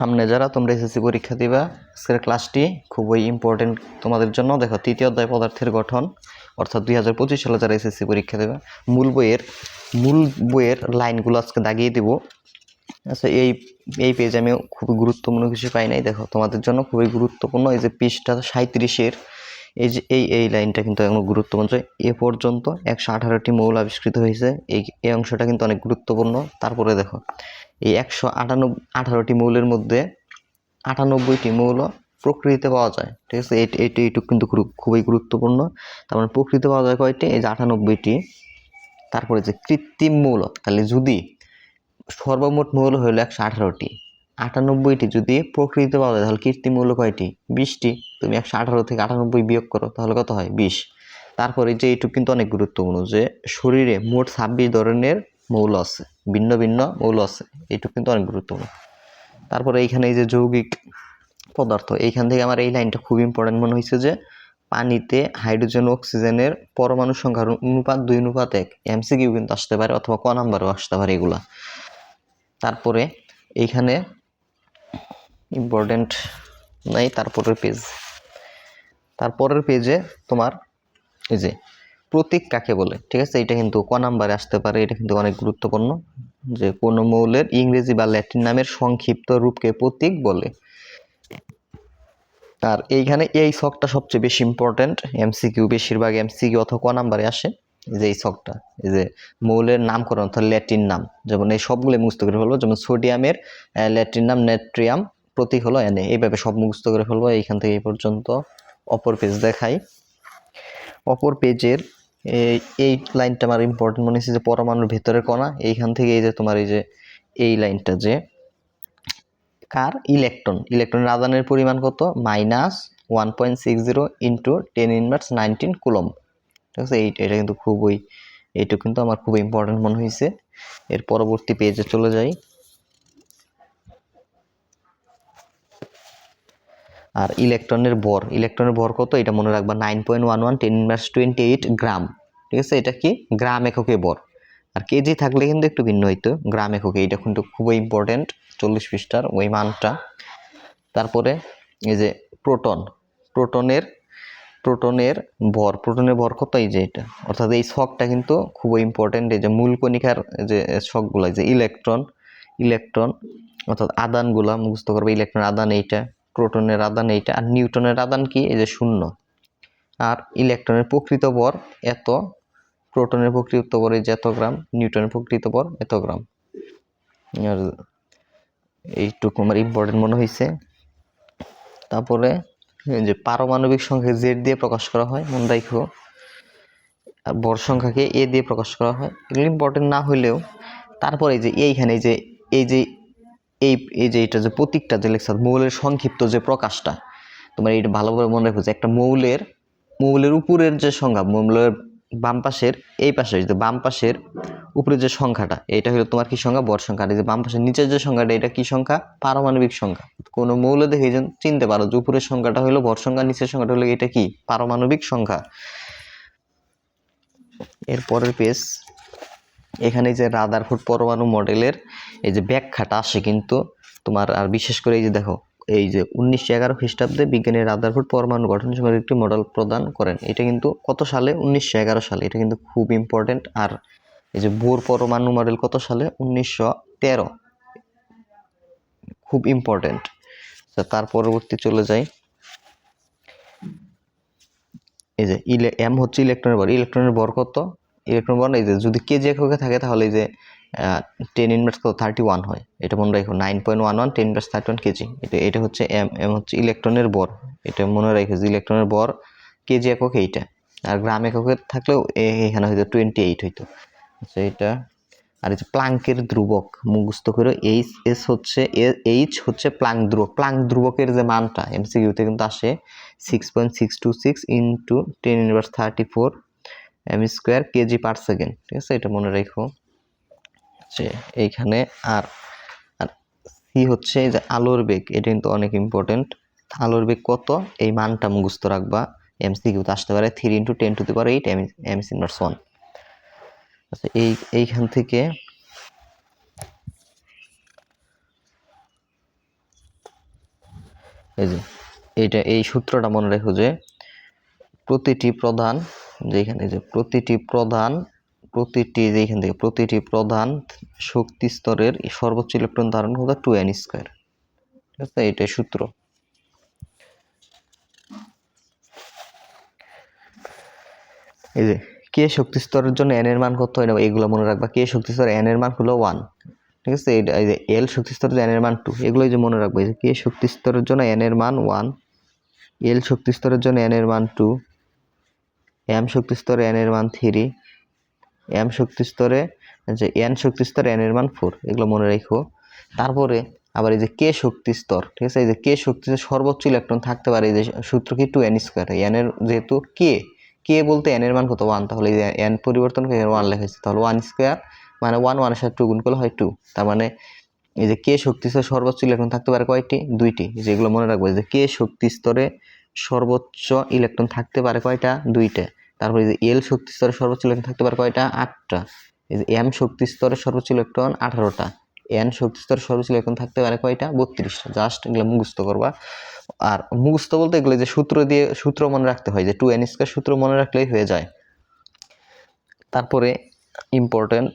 সামনে যারা তোমরা এসএসসি পরীক্ষা দিবা, আজকের ক্লাসটি খুবই ইম্পর্টেন্ট তোমাদের জন্য। দেখো, তৃতীয় অধ্যায় পদার্থের গঠন, অর্থাৎ দুই হাজার পঁচিশ সালে যারা এসএসসি পরীক্ষা দেবে, মূল বইয়ের মূল বইয়ের লাইনগুলো আজকে দাগিয়ে দেবো। আচ্ছা এই এই পেজ আমি খুবই গুরুত্বপূর্ণ কিছু পাই নাই। দেখো, তোমাদের জন্য খুবই গুরুত্বপূর্ণ এই যে পৃষ্ঠা সাঁত্রিশের এই যে, এই এই লাইনটা কিন্তু এখন গুরুত্বপূর্ণ। এ পর্যন্ত একশো আঠারোটি মৌল আবিষ্কৃত হয়েছে। এই এই অংশটা কিন্তু অনেক গুরুত্বপূর্ণ। তারপরে দেখো, এই একশো আটানব্বই, আঠারোটি মৌলের মধ্যে আটানব্বইটি মৌল প্রকৃতিতে পাওয়া যায়। ঠিক আছে? এইট এইট এইটুকু কিন্তু খুবই গুরুত্বপূর্ণ। তার মানে প্রকৃতিতে পাওয়া যায় কয়টি? এই যে আটানব্বইটি। তারপরে যে কৃত্রিম মৌল, তাহলে যদি সর্বমোট মৌল হলো একশো আঠারোটি, আটানব্বইটি যদি প্রকৃতিতে পাওয়া যায়, তাহলে কৃত্রিম মৌল কয়টি? বিশটি। তুমি একশো আঠারো থেকে আটানব্বই বিয়োগ করো, তাহলে কত হয়? বিশ। তারপরে যে এইটুকু কিন্তু অনেক গুরুত্বপূর্ণ যে শরীরে মোট ছাব্বিশ ধরনের মৌল আছে, ভিন্ন ভিন্ন মৌল আছে, এইটুকু কিন্তু অনেক গুরুত্বপূর্ণ। তারপরে এইখানে এই যে যৌগিক পদার্থ, এইখান থেকে আমার এই লাইনটা খুব ইম্পর্টেন্ট মনে হয়েছে যে পানিতে হাইড্রোজেন, অক্সিজেনের পরমাণু সংখ্যার অনুপাত দুই অনুপাত এক, এমসিকিউ কিন্তু আসতে পারে অথবা ক নাম্বারও আসতে পারে এগুলা। তারপরে এইখানে ইম্পর্টেন্ট নাই, তারপরের পেজ তারপরের পেজে তোমার এই যে প্রতীক কাকে বলে, ঠিক আছে? এটা কিন্তু ক নাম্বারে আসতে পারে, এটা কিন্তু অনেক গুরুত্বপূর্ণ যে কোনো মৌলের ইংরেজি বা ল্যাটিন নামের সংক্ষিপ্ত রূপকে প্রতীক বলে। আর এইখানে এই ছকটা সবচেয়ে বেশি ইম্পর্ট্যান্ট এমসিকিউ বেশিরভাগ এমসিকিউ অথবা ক নাম্বারে আসে যে এই ছকটা, এই যে মৌলের নামকরণ অর্থাৎ ল্যাটিন নাম, যেমন এই সবগুলো মুখস্থ করে ফেলব, যেমন সোডিয়ামের ল্যাটিন নাম নেট্রিয়াম প্রতীক হলো এনে এইভাবে সব মুখস্থ করে ফেলব, এইখান থেকে এই পর্যন্ত। অপর পেজ দেখাই। অপর পেজের এই লাইনটা আমার ইম্পর্টেন্ট মনে হচ্ছে যে পরমাণুর ভেতরের কণা, এইখান থেকে এই যে তোমার এই যে, এই লাইনটা যে, কার? ইলেকট্রন ইলেকট্রনের আদানের পরিমাণ কত? Minus one point six zero into ten inverse nineteen coulomb ঠিক আছে? এই, এটা কিন্তু খুবই, এইটা কিন্তু আমার খুব ইম্পর্টেন্ট মনে হয়েছে এর পরবর্তী পেজে চলে যাই। আর ইলেকট্রনের ভর ইলেকট্রনের ভর কত? এটা মনে রাখবা nine point one one ten inverse twenty eight gram ঠিক আছে? এটা কি? গ্রাম এককে ভর। আর কেজি থাকলে কিন্তু একটু ভিন্ন হইতো গ্রাম এককে। এটা কিন্তু খুবই ইম্পর্টেন্ট চল্লিশ পৃষ্ঠার ওই মানটা। তারপরে এই যে প্রোটন প্রোটনের প্রোটনের ভর প্রোটনের ভর কত? এই যে এটা। অর্থাৎ এই শখটা কিন্তু খুবই ইম্পর্টেন্ট এই যে মূল কণিকার যে শখগুলো যে ইলেকট্রন ইলেকট্রন অর্থাৎ আদানগুলা, মুখস্থ করবে ইলেকট্রন আদান এইটা। প্রোটনের আদান এইটা। আর নিউটনের আদান কি? এই যে শূন্য। আর ইলেকট্রনের প্রকৃত বর এত, প্রোটনের প্রকৃত বর এই যে এত গ্রাম, নিউটনের প্রকৃত বর এত গ্রাম। আর এইটুকু আমার ইম্পর্টেন্ট মনে হয়েছে তারপরে যে পারমাণবিক সংখ্যা জেড দিয়ে প্রকাশ করা হয়, মনে রাখো আর বর সংখ্যাকে এ দিয়ে প্রকাশ করা হয়। এগুলো ইম্পর্টেন্ট না হলেও তারপরে যে এইখানে যে, এই যে এই এই যে এটা যে প্রতীকটা যে লেখা মৌলের সংক্ষিপ্ত যে প্রকাশটা, তোমার এইটা ভালোভাবে মনে রাখো যে একটা মৌলের মৌলের উপরের যে সংখ্যা মৌলের বাম পাশের, এই পাশে যে বাম পাশের উপরে যে সংখ্যাটা, এটা হলো তোমার কি সংখ্যা বর সংখ্যা। আর যে বাম পাশের নিচের যে সংখ্যাটা এটা কি সংখ্যা? পারমাণবিক সংখ্যা। কোনো মৌল দেখে যেন চিনতে পারো যে উপরের সংখ্যাটা হলো ভর সংখ্যা, নিচের সংখ্যাটা হলো এটা কি? পারমাণবিক সংখ্যা। এর পরের পেজ এখানে যে রাদারফোর্ড পরমাণু মডেলের এই যে ব্যাখ্যাটা আসে কিন্তু তোমার, আর বিশেষ করে এই যে দেখো, এই যে উনিশশো এগারো খ্রিস্টাব্দে বিজ্ঞানী রাদারফোর্ড পরমাণু গঠন সম্পর্কে একটি মডেল প্রদান করেন। এটা কিন্তু কত সালে? উনিশশো এগারো সালে। এটা কিন্তু খুব ইম্পর্টেন্ট আর এই যে বোর পরমাণু মডেল কত সালে? উনিশশো তেরো। খুব ইম্পর্টেন্ট তার পরবর্তী চলে যাই। এই যে ইলে এম হচ্ছে ইলেকট্রনের ভর ইলেকট্রনের ভর কত? ইলেকট্রন ভর এই যে যদি কেজি এককে থাকে তাহলে এই যে টেন ইনভার্স কত? থার্টি ওয়ান হয়। এটা মনে রাখো nine point one one ten inverse thirty one kg এটা এটা হচ্ছে এম এম হচ্ছে ইলেকট্রনের বর। এটা মনে রাখো যে ইলেকট্রনের বর কেজি একক এইটা। আর গ্রাম এককে থাকলেও এখানে হয়তো টোয়েন্টি এইট হইতো। আচ্ছা এটা, আর এই যে প্লাঙ্কের ধ্রুবক, মুখস্থ করে এইচ এস হচ্ছে এইচ হচ্ছে প্লাঙ্ক ধ্রুবক। প্লাঙ্ক ধ্রুবকের যে মানটা এমসিকিউতে কিন্তু আসে six point six two six into ten inverse thirty four m square kg per second, ঠিক আছে? এটা মনে রেখো। যে এইখানে আর আর সি হচ্ছে যে আলোর বেগ, এটা কিন্তু অনেক ইম্পর্টেন্ট আলোর বেগ কত? এই মানটা মুখস্থ রাখবা। এমসিকিউতে আসতে পারে three into ten to the power eight m m inverse one আচ্ছা এই, এইখান থেকে এই যে, এইটা, এই সূত্রটা মনে রেখো যে প্রতিটি প্রধান যেখানে যে প্রতিটি প্রধান, প্রতিটি যেখান থেকে প্রতিটি প্রধান শক্তি স্তরের সর্বোচ্চ ইলেকট্রন ধারণ ক্ষমতা টু এন স্কোয়ার ঠিক আছে? এটাই সূত্র। এই যে কে শক্তি স্তরের জন্য এন এর মান কত হয় না, এগুলো মনে রাখবা কে শক্তি স্তর এন এর মান হলো ওয়ান ঠিক আছে? এই যে এল শক্তি স্তরের এন এর মান টু এগুলো যে মনে রাখবা যে কে শক্তি স্তরের জন্য এন এর মান ওয়ান এল শক্তি স্তরের জন্য এন এর মান টু এম শক্তি স্তরে এন এর মান থ্রি এম শক্তি স্তরে যে এন শক্তি স্তরে এন এর মান ফোর এগুলো মনে রেখো। তারপরে আবার এই যে কে শক্তি স্তর, ঠিক আছে? এই যে কে শক্তি সর্বোচ্চ ইলেকট্রন থাকতে পারে, এই যে সূত্র কি? টু এন স্কোয়ার এন এর যেহেতু কে কে বলতে এন এর মান কত? ওয়ান তাহলে এন পরিবর্তন ওয়ান লেখা হয়েছে। তাহলে ওয়ান স্কোয়ার মানে ওয়ান ওয়ানের সাথে টু গুণ করলে হয় টু তার মানে এই যে কে শক্তি স্তরে সর্বোচ্চ ইলেকট্রন থাকতে পারে কয়টি? দুইটি। যেগুলো মনে রাখব যে কে শক্তি স্তরে সর্বোচ্চ ইলেকট্রন থাকতে পারে কয়টা? দুইটা। তারপরে যে এল শক্তি স্তরে সর্বোচ্চ ইলেকট্রন থাকতে পারে কয়টা? আটটা। এই যে এম শক্তি স্তরে সর্বোচ্চ ইলেকট্রন আঠারোটা। এন শক্তি স্তরে সর্বোচ্চ ইলেকট্রন থাকতে পারে কয়টা? বত্রিশটা। জাস্ট এগুলো মুখস্থ করবা। আর মুখস্থ বলতে এগুলো যে সূত্র দিয়ে, সূত্র মনে রাখতে হয়, যে টু এন স্কোয়ার সূত্র মনে রাখলেই হয়ে যায়। তারপরে ইম্পর্টেন্ট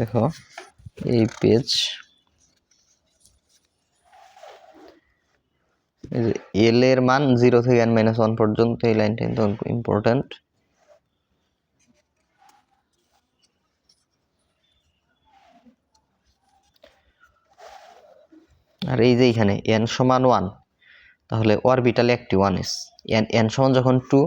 দেখো, এই পেজ এল এর মান জিরো থেকে এন মাইনাস ওয়ান পর্যন্ত এই লাইনটা কিন্তু ইম্পর্টেন্ট আর এই যে এখানে এন সমান ওয়ান তাহলে অরবিটাল একটি ওয়ান এস এন এন সমান যখন টু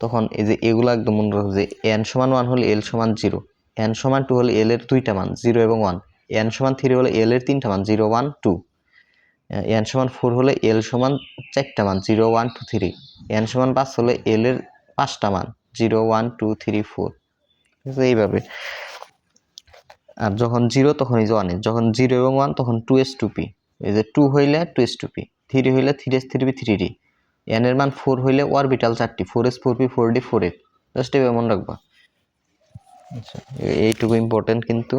তখন এই যে এগুলো একদম মনে রাখো যে এন সমান ওয়ান হলে এল সমান জিরো এন সমান টু হলে এল এর দুইটা মান জিরো এবং ওয়ান এন সমান থ্রি হলে এল এর তিনটা মান জিরো ওয়ান টু এন সমান ফোর হলে এল সমান চারটা মান zero one two three n সমান পাঁচ হলে এল এর পাঁচটা মান zero one two three four ঠিক আছে, এইভাবে। আর যখন জিরো তখন এই যে ওয়ান যখন জিরো এবং ওয়ান তখন টু এস টু পি এই যে টু হইলে two s two p three হইলে three s three p three d n এর মান ফোর হইলে অরবিটাল চারটি। Four s four p four d four eight just এভাবে মনে রাখবা। আচ্ছা এইটুকু ইম্পর্টেন্ট কিন্তু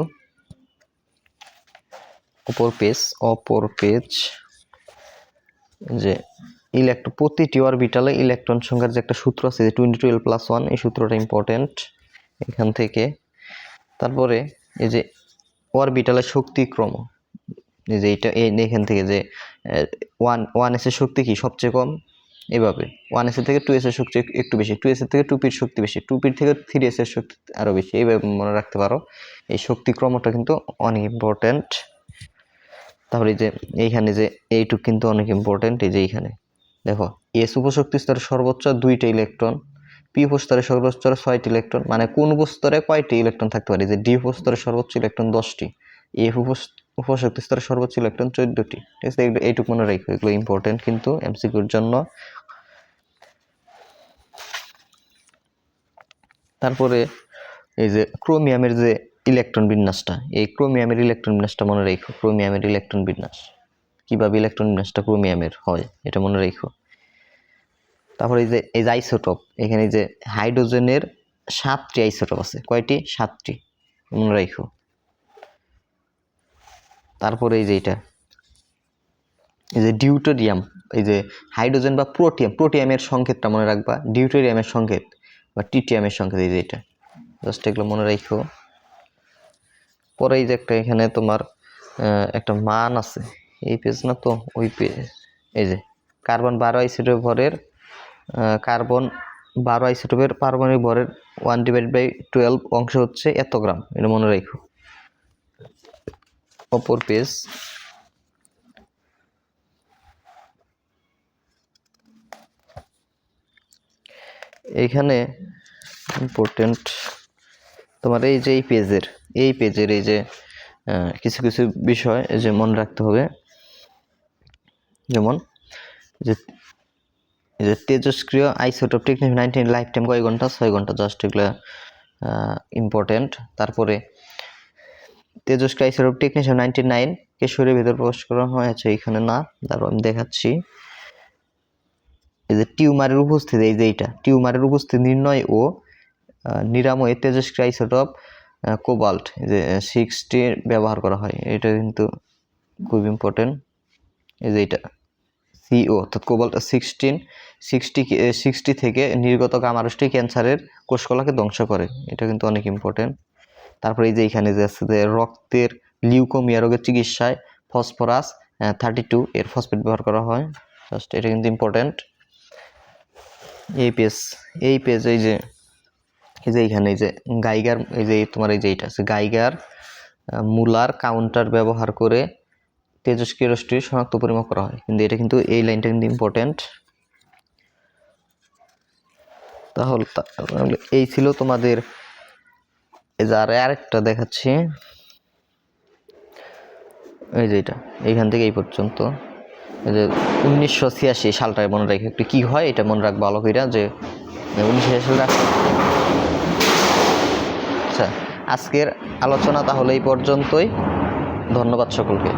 অপর পেজ অপর পেজ যে ইলেকট্রন প্রতিটি অরবিটালে ইলেকট্রন সংখ্যার যে একটা সূত্র আছে, যে টোয়েন্টি টুয়েলভ প্লাস ওয়ান এই সূত্রটা ইম্পর্টেন্ট এখান থেকে। তারপরে এই যে অরবিটালের শক্তি ক্রম, এই যে এই এখান থেকে যে ওয়ান ওয়ান এসের শক্তি কি সবচেয়ে কম? এভাবে। ওয়ান এসের থেকে টু এসের শক্তি একটু বেশি। টু এসের থেকে টু পির শক্তি বেশি। টু পির থেকে থ্রি এসের শক্তি আরও বেশি। এইভাবে মনে রাখতে পারো। এই শক্তি ক্রমটা কিন্তু অনেক ইম্পর্ট্যান্ট এই যে এইখানে যে এইটুক কিন্তু অনেক ইম্পর্ট্যান্ট এই যে এইখানে। দেখো এস উপশক্তি স্তরে সর্বোচ্চ দুইটা ইলেকট্রন পি উপস্তরে সর্বোচ্চ ছয়টি ইলেকট্রন মানে কোন উপস্তরে কয়টি ইলেকট্রন থাকতে পারে? যে ডি উপস্তরে সর্বোচ্চ ইলেকট্রন দশটি এফ উপশক্তি স্তরে সর্বোচ্চ ইলেকট্রন চোদ্দটি। ঠিক আছে এইটুকু মনে রাখো, এগুলো ইম্পর্টেন্ট কিন্তু এমসিকিউর জন্য। তারপরে এই যে ক্রোমিয়ামের যে ইলেকট্রন বিন্যাসটা। এই ক্রোমিয়ামের ইলেকট্রন বিন্যাসটা মনে রেখো, ক্রোমিয়ামের ইলেকট্রন বিন্যাস। কীভাবে ইলেকট্রন বিন্যাসটা ক্রোমিয়ামের হয়, এটা মনে রেখো। তারপরে এই যে এই যে আইসোটপ, এখানে যে হাইড্রোজেনের সাতটি আইসোটপ আছে। কয়টি? সাতটি, মনে রেখো। তারপরে এই যে এটা, এই যে ডিউটোরিয়াম, এই যে হাইড্রোজেন বা প্রোটিয়াম, প্রোটিয়ামের সংকেতটা মনে রাখবা। ডিউটোরিয়ামের সংকেত বা টিটিয়ামের সংকেত, এই যে এটা। জাস্ট এগুলো মনে রাখো। পরে এই যে একটা এখানে তোমার একটা মান আছে। এই পেজ না তো? ওই পেজ এই যে কার্বন বারো আইসোটোপ ভরের কার্বন বারো আইসোটোপের পারমাণবিক ভরের ওয়ান ডিভাইড বাই টুয়েলভ অংশ হচ্ছে এত গ্রাম, এটা মনে রাখো। অপর পেজ এইখানে ইম্পর্টেন্ট তোমার এই যে এই পেজের এই পেজের এই যে কিছু কিছু বিষয় এই যে মনে রাখতে হবে। যেমন যে যে তেজস্ক্রিয় isotope technique nineteen life time কয় ঘণ্টা? ছয় ঘণ্টা, জাস্ট এগুলো ইম্পর্টেন্ট তারপরে, তেজস্ক্রিয় আইসোটোপ টেকনিশিয়ান নাইনটি নাইন কেশরের ভেতর প্রবেশ করা হয়েছে এখানে না, তারপর আমি দেখাচ্ছি। এই যে টিউমারের উপস্থিতি, এই যে এইটা, টিউমারের উপস্থিতি নির্ণয় ও নিরাময়ে তেজস্ক্রিয় আইসোটপ কোবাল্ট, যে সিক্সটি ব্যবহার করা হয়, এটা কিন্তু খুব ইম্পর্টেন্ট এই যে এটা সিও অর্থাৎ কোবাল্ট সিক্সটিন সিক্সটি সিক্সটি থেকে নির্গত গামারুষ্টি ক্যান্সারের কোষকলাকে ধ্বংস করে, এটা কিন্তু অনেক ইম্পর্টেন্ট তারপরে এই যে এখানে যে আছে যে রক্তের লিউকোমিয়া রোগের চিকিৎসায় ফসফরাস থার্টি টু এর ফসফেট ব্যবহার করা হয় জাস্ট এটা কিন্তু ইম্পর্টেন্ট এই পেজ এই পেজ এই যে এই যে এইখানে, এই যে গাইগার এই যে তোমার এই যে এইটা আছে গাইগার মুলার কাউন্টার ব্যবহার করে তেজস্ক্রিয় রশ্মি শনাক্ত পরিমাপ করা হয়। কিন্তু এটা কিন্তু এই লাইনটা কিন্তু ইম্পর্টেন্ট তাহলে এই ছিল তোমাদের। এই যে আর আরেকটা দেখাচ্ছি। এই যে এটা এইখান থেকে এই পর্যন্ত। এই যে উনিশশো ছিয়াশি সালটায় মনে রাখে একটু কী হয়, এটা মনে রাখব ভালো কইরা যে উনিশশো ছিয়াশি সালে আচ্ছা আজকের আলোচনা তাহলে এই পর্যন্তই। ধন্যবাদ সকলকে।